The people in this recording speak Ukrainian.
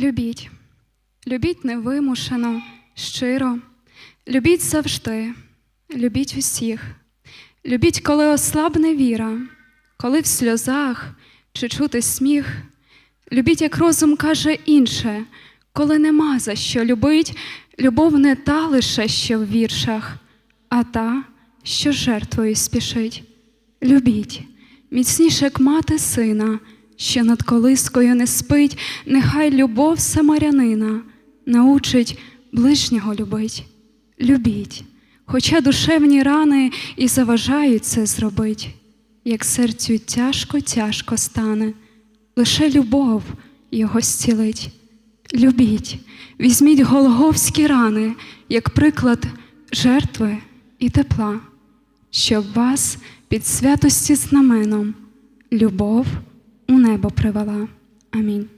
Любіть, любіть невимушено, щиро, любіть завжди, любіть усіх, любіть, коли ослабне віра, коли в сльозах чи чути сміх. Любіть, як розум каже інше, коли нема за що любить, любов не та лише що в віршах, а та, що жертвою спішить. Любіть, міцніше як мати сина, що над колискою не спить, нехай любов самарянина научить ближнього любить. Любіть, хоча душевні рани і заважають це зробить, як серцю тяжко, тяжко стане, лише любов його зцілить. Любіть, візьміть голговські рани, як приклад жертви і тепла щоб вас під святості знаменом любов у небо привела. Амінь.